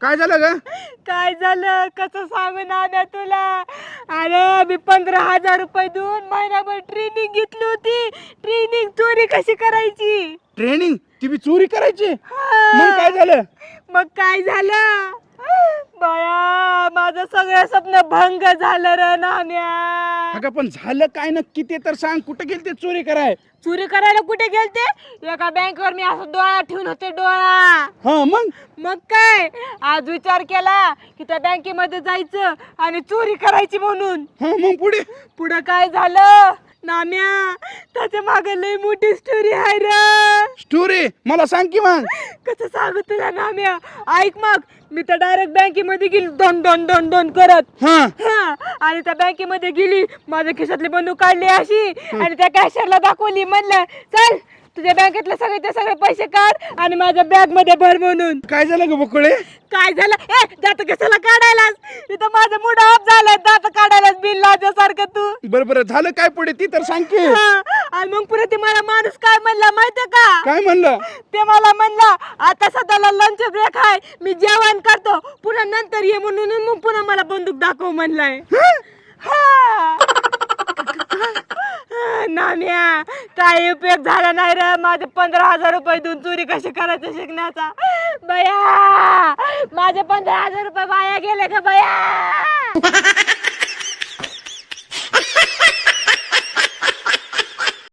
काय झालं ग? काय झालं? कसं सांगू नाम्या तुला? अरे मी पंधरा हजार रुपये देऊन महिनाभर ट्रेनिंग घेतली होती. ट्रेनिंग चोरी कशी करायची? ट्रेनिंग ती बी चोरी करायची? हा. मग काय झालं? मग काय झालं? माझं सगळं स्वप्न भंग झालं र अगं पण झालं काय नक्की ते तर सांग. कुठे गेलते चोरी कराय? चोरी करायला कुठे गेलते? एका बँकेवर मी असं डोळा ठेवून होते डोळा. हा मग? मग काय? आज विचार केला की त्या बँकेमध्ये जायचं आणि चोरी करायची म्हणून. हा मग पुढे? पुढं काय झालं? नाम्या त्याच्यामागे लई मोठी स्टोरी आहे रे. स्टोरी मला सांग की मग. कसं सांगू तुला नाम्या ऐक मग. मी तर डायरेक्ट बँकेमध्ये गेली दोन दोन दोन दोन करत. हा. हा. आणि त्या बँकेमध्ये गेली माझ्या खिशातली बंदूक काढली अशी. आणि त्या कॅशियरला दाखवली म्हणलं चल तुझ्या बँकेतले सगळे ते सगळे पैसे काढ आणि माझ्या बॅगमध्ये भर म्हणून. काय झालं ग बकुळे काय झालं? ए दात कशाला काढायलास? इथं माझं मूड ऑफ झालं दात काढायलाच बिल लाजासारखं तू. बरं बरं झालं काय पुढे? ती तर सांग की. हा, आणि मग पुढे ते मला माणूस काय म्हणला माहितीये का? काय म्हणलं? ते मला म्हणला आता सध्याला लंच ब्रेक आहे मी जेवण करतो. पुन्हा नंतर ये म्हणून मग पुन्हा मला बंदूक दाखव म्हणलाय. हा. नाम्या काही उपयोग झाला नाही रे. माझे पंधरा हजार रुपये देऊन चोरी कशी करायचं शिकण्याचा? बया माझे पंधरा हजार रुपये वाया गेले का बया